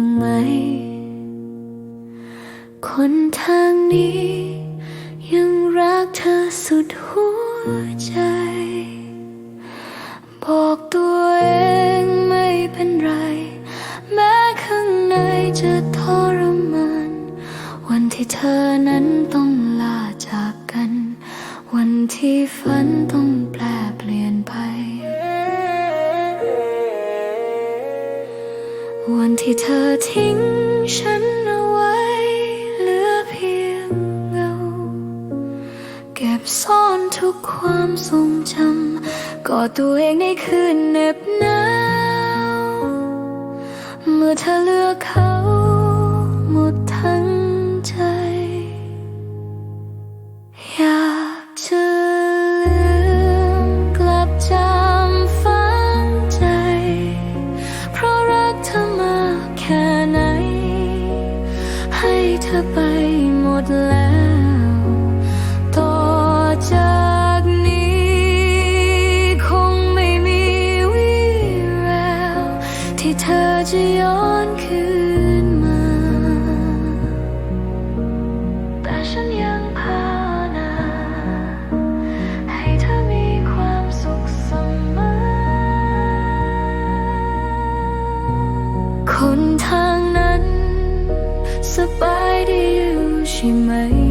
างไหม คนทางนี้ ยังรักเธอสุดหัวใจ บอกตัวเองไม่เป็นไร แม้ข้างในจะทรมาน วันที่เธอนั้นต้องลาจากกัน วันที่ฝันต้อง วันที่เธอทิ้งฉันเอาไว้เหลือเพียงเงา เก็บซ่อนทุกความทรงจำกอดตัวเองในคืนเหน็บหนาว ธอไปหมดแล้ว ต่อจากนี้ คงไม่มีวี่แวว ที่เธอจะย้อนคืนมา แต่ฉันยังภาวนาให้เธอมีความสุขเสมอ คนทางนั้นสบาย 你美